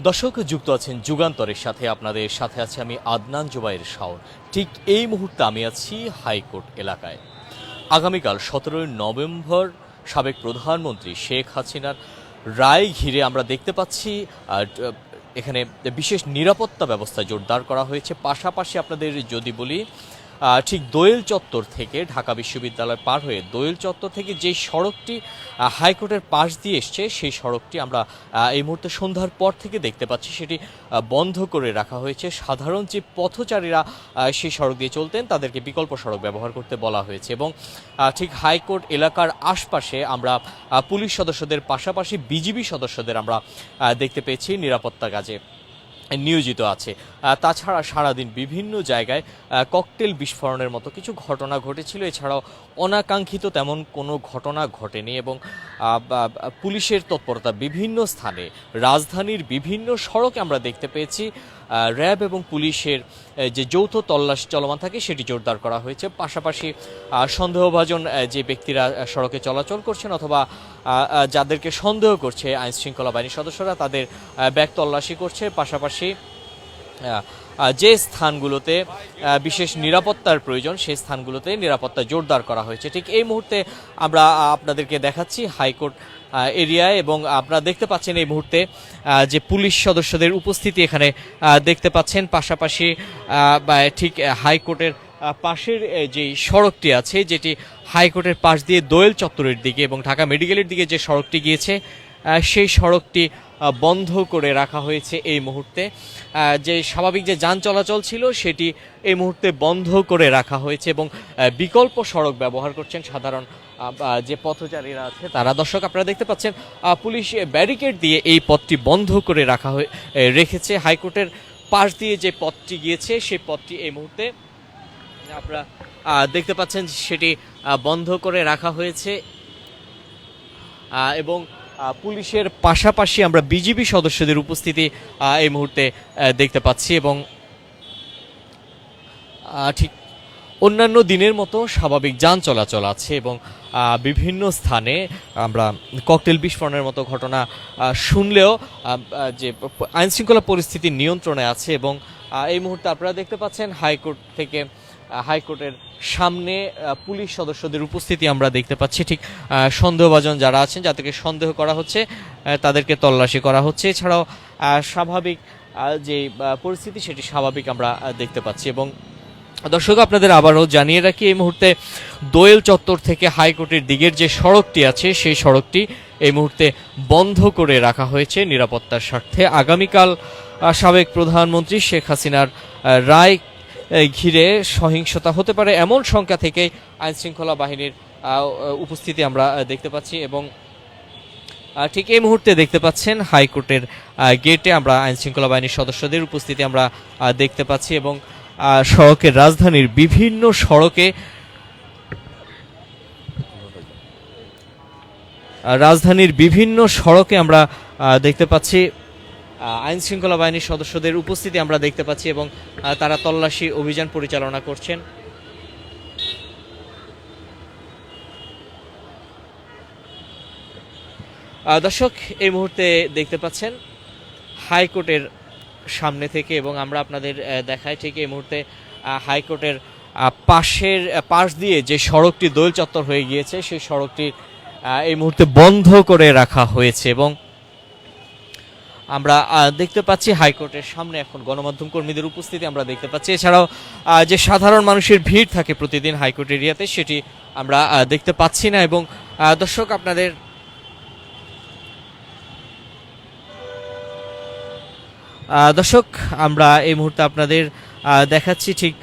দর্শক, যুক্ত আছেন যুগান্তরের সাথে। আপনাদের সাথে আছে আমি আদনান জুবাইয়ের শাওন। ঠিক এই মুহূর্তে আমি আছি হাইকোর্ট এলাকায়। আগামীকাল সতেরোই নভেম্বর সাবেক প্রধানমন্ত্রী শেখ হাসিনার রায় ঘিরে আমরা দেখতে পাচ্ছি এখানে বিশেষ নিরাপত্তা ব্যবস্থা জোরদার করা হয়েছে। পাশাপাশি আপনাদের যদি বলি ঠিক দোয়েল চত্বর থেকে ঢাকা বিশ্ববিদ্যালয় পার হয়ে দোয়েল চত্বর থেকে যে সড়কটি হাইকোর্টের পাশ দিয়ে এসছে, সেই সড়কটি আমরা এই মুহূর্তে সন্ধ্যার পর থেকে দেখতে পাচ্ছি। সেটি বন্ধ করে রাখা হয়েছে। সাধারণ যে পথচারীরা সেই সড়ক দিয়ে চলতেন, তাদেরকে বিকল্প সড়ক ব্যবহার করতে বলা হয়েছে এবং ঠিক হাইকোর্ট এলাকার আশপাশে আমরা পুলিশ সদস্যদের পাশাপাশি বিজিবি সদস্যদের আমরা দেখতে পেয়েছি নিরাপত্তা কাজে। নিয়োজিত আছে। তাছাড়া সারাদিন বিভিন্ন জায়গায় ককটেল বিস্ফোরণের মতো কিছু ঘটনা ঘটেছিল। এছাড়াও অনাকাঙ্ক্ষিত তেমন কোনো ঘটনা ঘটেনি এবং পুলিশের তৎপরতা বিভিন্ন স্থানে, রাজধানীর বিভিন্ন সড়কে আমরা দেখতে পেয়েছি। র্যাব এবং পুলিশের যে যৌথ তল্লাশ চলমান থাকে সেটি জোরদার করা হয়েছে। পাশাপাশি সন্দেহভাজন যে ব্যক্তিরা সড়কে চলাচল করছেন অথবা যাদেরকে সন্দেহ করছে আইনশৃঙ্খলা বাহিনীর সদস্যরা, তাদের ব্যাগ তল্লাশি করছে। পাশাপাশি যে স্থানগুলোতে বিশেষ নিরাপত্তার প্রয়োজন, সেই স্থানগুলোতে নিরাপত্তা জোরদার করা হয়েছে। ঠিক এই মুহূর্তে আমরা আপনাদেরকে দেখাচ্ছি হাইকোর্ট এরিয়ায় এবং আপনারা দেখতে পাচ্ছেন এই মুহূর্তে যে পুলিশ সদস্যদের উপস্থিতি এখানে দেখতে পাচ্ছেন। পাশাপাশি ঠিক হাইকোর্টের পাশের যে সড়কটি আছে, যেটি হাইকোর্টের পাশ দিয়ে দোয়েল চত্বরের দিকে এবং ঢাকা মেডিকেলের দিকে যে সড়কটি গিয়েছে সেই সড়কটি বন্ধ করে রাখা হয়েছে এই মুহূর্তে। যে স্বাভাবিক যে যান চলাচল ছিল, সেটি এই মুহূর্তে বন্ধ করে রাখা হয়েছে এবং বিকল্প সড়ক ব্যবহার করছেন সাধারণ যে পথচারীরা আছে, তারা দর্শক আপনারা দেখতে পাচ্ছেন পুলিশ ব্যারিকেড দিয়ে এই পথটি বন্ধ করে রাখা হয়ে রেখেছে। হাইকোর্টের পাশ দিয়ে যে পথটি গিয়েছে, সেই পথটি এই মুহূর্তে, আপনারা দেখতে পাচ্ছেন সেটি বন্ধ করে রাখা হয়েছে। এবং পুলিশের পাশাপাশি আমরা বিজিবি সদস্যদের উপস্থিতি এই মুহূর্তে দেখতে পাচ্ছি এবং ঠিক অন্যান্য দিনের মতো স্বাভাবিক যান চলাচল আছে এবং বিভিন্ন স্থানে আমরা ককটেল বিস্ফোরণের মতো ঘটনা শুনলেও যে আইনশৃঙ্খলা পরিস্থিতি নিয়ন্ত্রণে আছে এবং এই মুহূর্তে আপনারা দেখতে পাচ্ছেন হাইকোর্ট থেকে হাইকোর্টের সামনে পুলিশ সদস্যদের উপস্থিতি আমরা দেখতে পাচ্ছি। ঠিক সন্দেহভাজন যারা আছেন, যাদেরকে সন্দেহ করা হচ্ছে তাদেরকে তল্লাশি করা হচ্ছে। এছাড়াও স্বাভাবিক যে পরিস্থিতি, সেটি স্বাভাবিক আমরা দেখতে পাচ্ছি। এবং দর্শক, আপনাদের আবারও জানিয়ে রাখি, এই মুহূর্তে দোয়েল চত্বর থেকে হাইকোর্টের দিকের যে সড়কটি আছে, সেই সড়কটি এই মুহূর্তে বন্ধ করে রাখা হয়েছে নিরাপত্তার স্বার্থে। আগামীকাল সাবেক প্রধানমন্ত্রী শেখ হাসিনার রায় ঘিরে সহিংসতা হতে পারে এমন সংখ্যা থেকে আইন শৃঙ্খলা বাহিনীর উপস্থিতি আমরা দেখতে পাচ্ছি এবং ঠিক এই মুহূর্তে দেখতে পাচ্ছেন হাইকোর্টের গেটে আমরা আইন শৃঙ্খলা বাহিনীর সদস্যদের উপস্থিতি আমরা দেখতে পাচ্ছি এবং সড়কের রাজধানীর বিভিন্ন সড়কে রাজধানীর বিভিন্ন সড়কে আমরা দেখতে পাচ্ছি আইন শৃঙ্খলা বাহিনীর সদস্যদের উপস্থিতি আমরা দেখতে পাচ্ছি এবং তারা তল্লাশি অভিযান পরিচালনা করছেন। দর্শক, এই মুহূর্তে দেখতে পাচ্ছেন হাইকোর্টের সামনে থেকে এবং আমরা আপনাদের দেখাই ঠিক এই মুহূর্তে হাইকোর্টের পাশের পাশ দিয়ে যে সড়কটি দোল চত্বর হয়ে গিয়েছে, সেই সড়কটি এই মুহূর্তে বন্ধ করে রাখা হয়েছে এবং আমরা দেখতে পাচ্ছি হাইকোর্টের সামনে এখন গণমাধ্যম কর্মীদের উপস্থিতি আমরা দেখতে পাচ্ছি। এছাড়াও যে সাধারণ মানুষের ভিড় থাকে প্রতিদিন হাইকোর্ট এরিয়াতে, সেটি আমরা দেখতে পাচ্ছি না এবং দর্শক আপনাদের দর্শক, আমরা এই মুহূর্তে আপনাদের দেখাচ্ছি ঠিক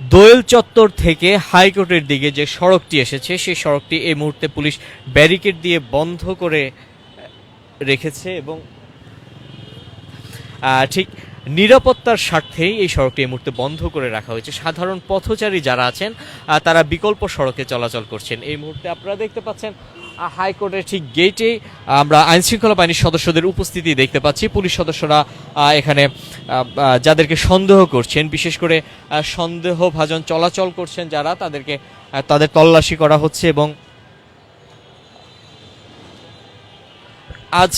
দোয়েল চত্বর থেকে হাইকোর্টের দিকে যে সড়কটি এসেছে, সেই সড়কটি এই মুহূর্তে পুলিশ ব্যারিকেড দিয়ে বন্ধ করে রেখেছে এবং ঠিক নিরাপত্তার স্বার্থেই এই সড়কটি এই মুহূর্তে বন্ধ করে রাখা হয়েছে। সাধারণ পথচারী যারা আছেন তারা বিকল্প সড়কে চলাচল করছেন। এই মুহূর্তে আপনারা দেখতে পাচ্ছেন হাইকোর্টের ঠিক গেটে আমরা আইন শৃঙ্খলা বাহিনীর সদস্যদের উপস্থিতি দেখতে পাচ্ছি। পুলিশ সদস্যরা এখানে যাদেরকে সন্দেহ করছেন, বিশেষ করে সন্দেহভাজন চলাচল করছেন যারা, তাদেরকে তাদের তল্লাশি করা হচ্ছে এবং আজ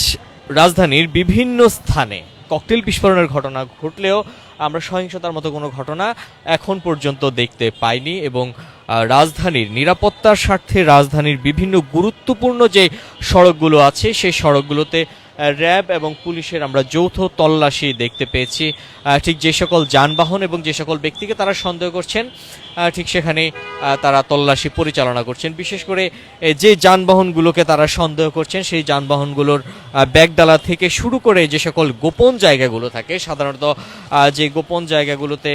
রাজধানীর বিভিন্ন স্থানে ককটেল বিস্ফোরণের ঘটনা ঘটলেও আমরা সহিংসতার মতো কোনো ঘটনা এখন পর্যন্ত দেখতে পাইনি এবং রাজধানীর নিরাপত্তার স্বার্থে রাজধানীর বিভিন্ন গুরুত্বপূর্ণ যে সড়কগুলো আছে, সেই সড়কগুলোতে র্যাব এবং পুলিশের আমরা যৌথ তল্লাশি দেখতে পেয়েছি। ঠিক যে সকল যানবাহন এবং যে সকল ব্যক্তিকে তারা সন্দেহ করছেন ঠিক সেখানে তারা তল্লাশি পরিচালনা করছেন। বিশেষ করে যে যানবাহনগুলোকে তারা সন্দেহ করছেন, সেই যানবাহনগুলোর ব্যাগডালা থেকে শুরু করে যে সকল গোপন জায়গাগুলো থাকে, সাধারণত যে গোপন জায়গাগুলোতে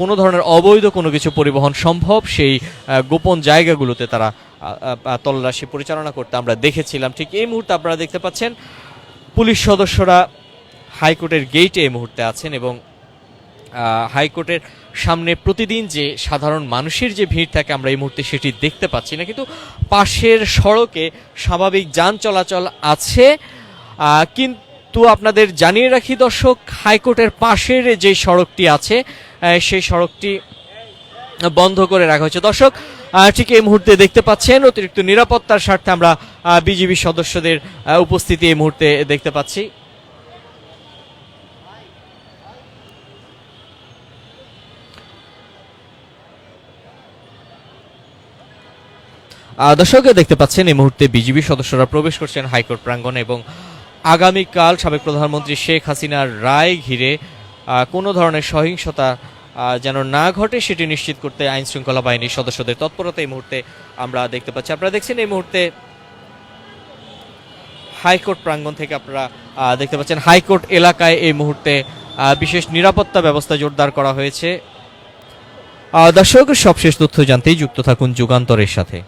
কোনো ধরনের অবৈধ কোনো কিছু পরিবহন সম্ভব, সেই গোপন জায়গাগুলোতে তারা তল্লাশি পরিচালনা করতে আমরা দেখেছিলাম। ঠিক এই মুহূর্তে আপনারা দেখতে পাচ্ছেন, পুলিশ সদস্যরা হাইকোর্টের গেইটে এই মুহূর্তে আছেন এবং হাইকোর্টের সামনে প্রতিদিন যে সাধারণ মানুষের যে ভিড় থাকে, আমরা এই মুহূর্তে সেটি দেখতে পাচ্ছি না। কিন্তু পাশের সড়কে স্বাভাবিক যান চলাচল আছে। কিন্তু আপনাদের জানিয়ে রাখি দর্শক, হাইকোর্টের পাশের যে সড়কটি আছে সেই সড়কটি বন্ধ করে রাখা হয়েছে। দর্শক ঠিক এই মুহূর্তে দেখতে পাচ্ছেন, অতিরিক্ত নিরাপত্তার স্বার্থে আমরা বিজিবি সদস্যদের উপস্থিতি এই মুহূর্তে দেখতে পাচ্ছি। দর্শক, দেখতে পাচ্ছেন, এই মুহূর্তে বিজিবি সদস্যরা প্রবেশ করছেন হাইকোর্ট প্রাঙ্গণে এবং আগামীকাল সাবেক প্রধানমন্ত্রী শেখ হাসিনার রায় ঘিরে কোনো ধরনের সহিংসতা যেন না ঘটে, সেটি নিশ্চিত করতে আইন শৃঙ্খলা বাহিনীর সদস্যদের তৎপরতা এই মুহূর্তে আমরা দেখতে পাচ্ছি। আপনারা দেখছেন এই মুহূর্তে হাইকোর্ট প্রাঙ্গণ থেকে আপনারা দেখতে পাচ্ছেন হাইকোর্ট এলাকায় এই মুহূর্তে বিশেষ নিরাপত্তা ব্যবস্থা জোরদার করা হয়েছে। দর্শক, সবশেষ তথ্য জানতেই যুক্ত থাকুন যুগান্তরের সাথে।